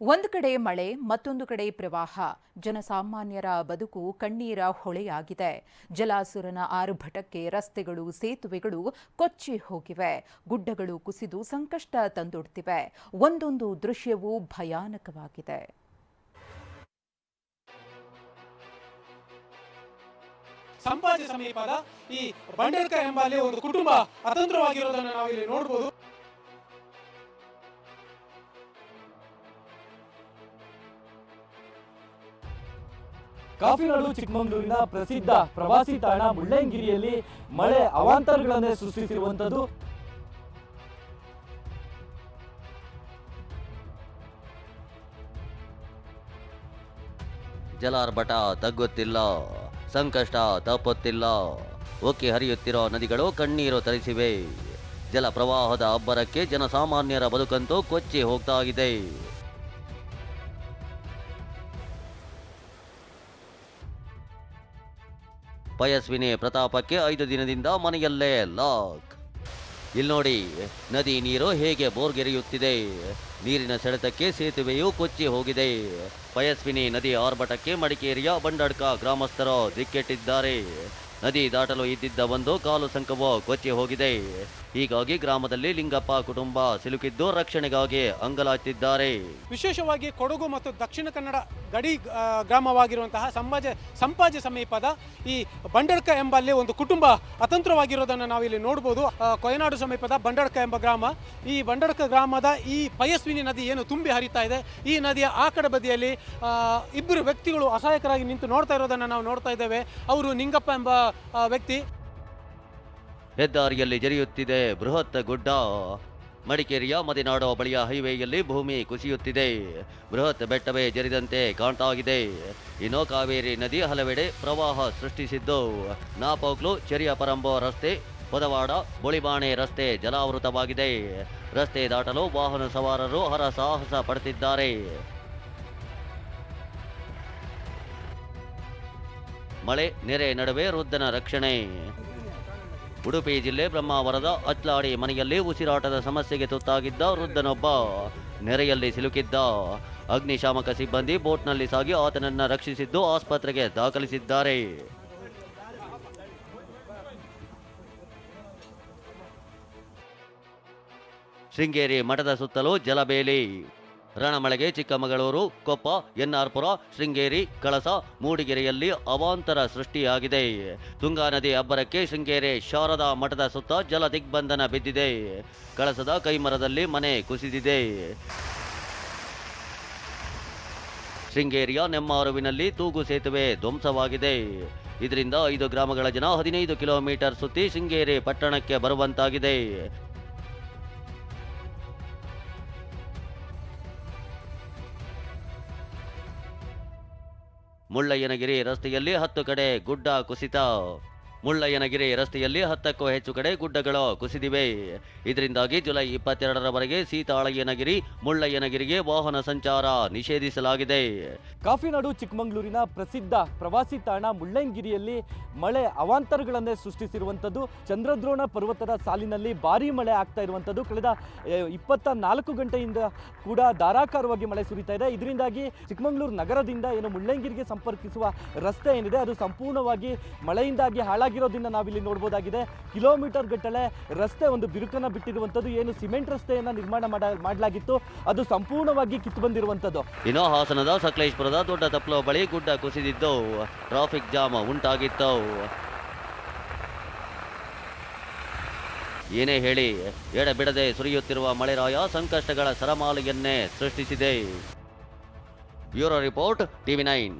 ಒಂದು ಕಡೆ ಮಳೆ, ಮತ್ತೊಂದು ಕಡೆ ಪ್ರವಾಹ. ಜನಸಾಮಾನ್ಯರ ಬದುಕು ಕಣ್ಣೀರ ಹೊಳೆಯಾಗಿದೆ. ಜಲಾಸುರನ ಆರ್ಭಟಕ್ಕೆ ರಸ್ತೆಗಳು, ಸೇತುವೆಗಳು ಕೊಚ್ಚಿ ಹೋಗಿವೆ. ಗುಡ್ಡಗಳು ಕುಸಿದು ಸಂಕಷ್ಟ ತಂದೊಡ್ತಿವೆ. ಒಂದೊಂದು ದೃಶ್ಯವೂ ಭಯಾನಕವಾಗಿದೆ. ಸಮೀಪದ ಈ ಬಂಡೇರ್ಕ ಎಂಬಲ್ಲಿ ಒಂದು ಕುಟುಂಬ ಅತಂತ್ರವಾಗಿರೋದನ್ನು ನಾವು ಇಲ್ಲಿ ನೋಡಬಹುದು ಕಾಫಿನಾಡು ಚಿಕ್ಕಮಗಳೂರಿನ ಪ್ರಸಿದ್ಧ ಪ್ರವಾಸಿ ತಾಣ ಮುಳ್ಳಯ್ಯನಗಿರಿಯಲ್ಲಿ ಮಳೆ ಅವಾಂತರಗಳನ್ನೇ ಸೃಷ್ಟಿಸಿರುವಂತದ್ದು ಜಲಾರ್ಭಟ ತಗ್ಗುತ್ತಿಲ್ಲ, ಸಂಕಷ್ಟ ತಪ್ಪುತ್ತಿಲ್ಲ. ಒಕ್ಕಿ ಹರಿಯುತ್ತಿರೋ ನದಿಗಳು ಕಣ್ಣೀರು ತರಿಸಿವೆ. ಜಲ ಪ್ರವಾಹದ ಅಬ್ಬರಕ್ಕೆ ಜನಸಾಮಾನ್ಯರ ಬದುಕಂತೂ ಕೊಚ್ಚಿ ಹೋಗ್ತಾ ಇದೆ. ಪಯಸ್ವಿನಿ ಪ್ರತಾಪಕ್ಕೆ ಐದು ದಿನದಿಂದ ಮನೆಯಲ್ಲೇ ಲಾಕ್. ಇಲ್ಲಿ ನೋಡಿ, ನದಿ ನೀರು ಹೇಗೆ ಬೋರ್ಗೆರೆಯುತ್ತಿದೆ. ನೀರಿನ ಸೆಳೆತಕ್ಕೆ ಸೇತುವೆಯು ಕೊಚ್ಚಿ ಹೋಗಿದೆ. ಪಯಸ್ವಿನಿ ನದಿ ಆರ್ಭಟಕ್ಕೆ ಮಡಿಕೇರಿಯ ಬಂಡಡ್ಕ ಗ್ರಾಮಸ್ಥರು ದಿಕ್ಕೆಟ್ಟಿದ್ದಾರೆ. ನದಿ ದಾಟಲು ಇದ್ದಿದ್ದ ಒಂದು ಕಾಲು ಸಂಕವು ಕೊಚ್ಚಿ ಹೋಗಿದೆ. ಹೀಗಾಗಿ ಗ್ರಾಮದಲ್ಲಿ ಲಿಂಗಪ್ಪ ಕುಟುಂಬ ಸಿಲುಕಿದ್ದು ರಕ್ಷಣೆಗಾಗಿ ಅಂಗಲಾಚಿದ್ದಾರೆ ವಿಶೇಷವಾಗಿ ಕೊಡಗು ಮತ್ತು ದಕ್ಷಿಣ ಕನ್ನಡ ಗಡಿ ಗ್ರಾಮವಾಗಿರುವಂತಹ ಸಂಭಾಜ ಸಂಪಾಜೆ ಸಮೀಪದ ಈ ಬಂಡಡ್ಕ ಎಂಬಲ್ಲಿ ಒಂದು ಕುಟುಂಬ ಅತಂತ್ರವಾಗಿರೋದನ್ನು ನಾವು ಇಲ್ಲಿ ನೋಡಬಹುದು ಆ, ಕೊಯನಾಡು ಸಮೀಪದ ಬಂಡಡ್ಕ ಎಂಬ ಗ್ರಾಮ. ಈ ಬಂಡಡ್ಕ ಗ್ರಾಮದ ಈ ಪಯಸ್ವಿನಿ ನದಿ ಏನು ತುಂಬಿ ಹರಿತಾ ಇದೆ. ಈ ನದಿಯ ಆ ಕಡೆ ಬದಿಯಲ್ಲಿ ಇಬ್ಬರು ವ್ಯಕ್ತಿಗಳು ಅಸಹಾಯಕರಾಗಿ ನಿಂತು ನೋಡ್ತಾ ಇರೋದನ್ನು ನಾವು ನೋಡ್ತಾ ಇದ್ದೇವೆ. ಅವರು ನಿಂಗಪ್ಪ ಎಂಬ ವ್ಯಕ್ತಿ. ಹೆದ್ದಾರಿಯಲ್ಲಿ ಜರಿಯುತ್ತಿದೆ ಬೃಹತ್ ಗುಡ್ಡ. ಮಡಿಕೇರಿಯ ಮದಿನಾಡೋ ಬಳಿಯ ಹೈವೇಯಲ್ಲಿ ಭೂಮಿ ಕುಸಿಯುತ್ತಿದೆ. ಬೃಹತ್ ಬೆಟ್ಟವೇ ಜರಿದಂತೆ ಕಾಣ್ತಾಗಿದೆ ಇನ್ನು ಕಾವೇರಿ ನದಿ ಹಲವೆಡೆ ಪ್ರವಾಹ ಸೃಷ್ಟಿಸಿದ್ದು. ನಾಪೋಕ್ಲು ಚೆರಿಯ ಪರಂಬೋ ರಸ್ತೆ ಪದವಾಡ ಬುಳಿಬಾಣೆ ರಸ್ತೆ ಜಲಾವೃತವಾಗಿದೆ. ರಸ್ತೆ ದಾಟಲು ವಾಹನ ಸವಾರರು ಹರಸಾಹಸ ಪಡೆದಿದ್ದಾರೆ ಮಳೆ, ನೆರೆ ನಡುವೆ ವೃದ್ಧನ ರಕ್ಷಣೆ. ಉಡುಪಿ ಜಿಲ್ಲೆ ಬ್ರಹ್ಮಾವರದ ಅತ್ಲಾಡಿ ಮನೆಯಲ್ಲಿ ಉಸಿರಾಟದ ಸಮಸ್ಯೆಗೆ ತುತ್ತಾಗಿದ್ದ ವೃದ್ಧನೊಬ್ಬ. ನೆರೆಯಲ್ಲಿ ಸಿಲುಕಿದ್ದ. ಅಗ್ನಿಶಾಮಕ ಸಿಬ್ಬಂದಿ ಬೋಟ್ನಲ್ಲಿ ಸಾಗಿ ಆತನನ್ನ ರಕ್ಷಿಸಿದ್ದು ಆಸ್ಪತ್ರೆಗೆ ದಾಖಲಿಸಿದ್ದಾರೆ. ಶೃಂಗೇರಿ ಮಠದ ಸುತ್ತಲೂ ಜಲಬೇಲಿ. ರಣಮಳೆಗೆ ಚಿಕ್ಕಮಗಳೂರು, ಕೊಪ್ಪ, ಎನ್ಆರ್ಪುರ, ಶೃಂಗೇರಿ, ಕಳಸ, ಮೂಡಿಗೆರೆಯಲ್ಲಿ ಅವಾಂತರ ಸೃಷ್ಟಿಯಾಗಿದೆ. ತುಂಗಾ ನದಿ ಅಬ್ಬರಕ್ಕೆ ಶೃಂಗೇರಿ ಶಾರದಾ ಮಠದ ಸುತ್ತ ಜಲ ದಿಗ್ಬಂಧನ ಬಿದ್ದಿದೆ. ಕಳಸದ ಕೈಮರದಲ್ಲಿ ಮನೆ ಕುಸಿದಿದೆ. ಶೃಂಗೇರಿಯ ನೆಮ್ಮಾರುವಿನಲ್ಲಿ ತೂಗು ಸೇತುವೆ ಧ್ವಂಸವಾಗಿದೆ. ಇದರಿಂದ ಐದು ಗ್ರಾಮಗಳ ಜನ ಹದಿನೈದು ಕಿಲೋಮೀಟರ್ ಸುತ್ತಿ ಶೃಂಗೇರಿ ಪಟ್ಟಣಕ್ಕೆ ಬರುವಂತಾಗಿದೆ. ಮುಳ್ಳಯ್ಯನಗಿರಿ ರಸ್ತೆಯಲ್ಲಿ ಹತ್ತು ಕಡೆ ಗುಡ್ಡ ಕುಸಿತ ಮುಳ್ಳಯ್ಯನಗಿರಿ ರಸ್ತೆಯಲ್ಲಿ ಹತ್ತಕ್ಕೂ ಹೆಚ್ಚು ಕಡೆ ಗುಡ್ಡಗಳು ಕುಸಿದಿವೆ. ಇದರಿಂದಾಗಿ ಜುಲೈ ಇಪ್ಪತ್ತೆರಡರವರೆಗೆ ಸೀತಾಳಯ್ಯನಗಿರಿ, ಮುಳ್ಳಯ್ಯನಗಿರಿಗೆ ವಾಹನ ಸಂಚಾರ ನಿಷೇಧಿಸಲಾಗಿದೆ. ಕಾಫಿನಾಡು ಚಿಕ್ಕಮಗಳೂರಿನ ಪ್ರಸಿದ್ಧ ಪ್ರವಾಸಿ ತಾಣ ಮುಳ್ಳಯ್ಯನಗಿರಿಯಲ್ಲಿ ಮಳೆ ಅವಾಂತರಗಳನ್ನೇ ಸೃಷ್ಟಿಸಿರುವಂಥದ್ದು. ಚಂದ್ರದ್ರೋಣ ಪರ್ವತದ ಸಾಲಿನಲ್ಲಿ ಭಾರೀ ಮಳೆ ಆಗ್ತಾ ಇರುವಂಥದ್ದು. ಕಳೆದ ಇಪ್ಪತ್ತ ನಾಲ್ಕು ಗಂಟೆಯಿಂದ ಕೂಡ ಧಾರಾಕಾರವಾಗಿ ಮಳೆ ಸುರಿತಾ ಇದೆ. ಇದರಿಂದಾಗಿ ಚಿಕ್ಕಮಗಳೂರು ನಗರದಿಂದ ಏನು ಮುಳ್ಳಯ್ಯನಗಿರಿಗೆ ಸಂಪರ್ಕಿಸುವ ರಸ್ತೆ ಏನಿದೆ, ಅದು ಸಂಪೂರ್ಣವಾಗಿ ಮಳೆಯಿಂದಾಗಿ ಹಾಳಾಗಿರೋದನ್ನ ನಾವಿಲ್ಲಿ ನೋಡ್ಬೋದಾಗಿದೆ. ಕಿಲೋಮೀಟರ್ ಗಟ್ಟಲೆ ರಸ್ತೆ ಒಂದು ಬಿರುಕನ್ನ ಬಿಟ್ಟಿರುವಂಥದ್ದು, ಏನು ಸಿಮೆಂಟ್ ರಸ್ತೆಯನ್ನು ನಿರ್ಮಾಣ ಮಾಡ, ಮಾಡಲಾಗಿತ್ತು. ಅದು ಸಂಪೂರ್ಣವಾಗಿ ಕಿತ್ತು ಬಂದಿರುವಂಥದ್ದು. ಇನ್ನು ಹಾಸನದ ಸಕಲೇಶ್ಪುರದ ದೊಡ್ಡ ತಪ್ಪಲು ಬಳಿ ಗುಡ್ಡ ಕುಸಿದಿದ್ದು, ಟ್ರಾಫಿಕ್ ಜಾಮ್ ಉಂಟಾಗಿತ್ತು. ಏನೇ ಹೇಳಿ, ಎಡಬಿಡದೆ ಸುರಿಯುತ್ತಿರುವ ಮಳೆರಾಯ ಸಂಕಷ್ಟಗಳ ಸರಮಾಲೆಯನ್ನೇ ಸೃಷ್ಟಿಸಿದೆ. Bureau report, TV nine.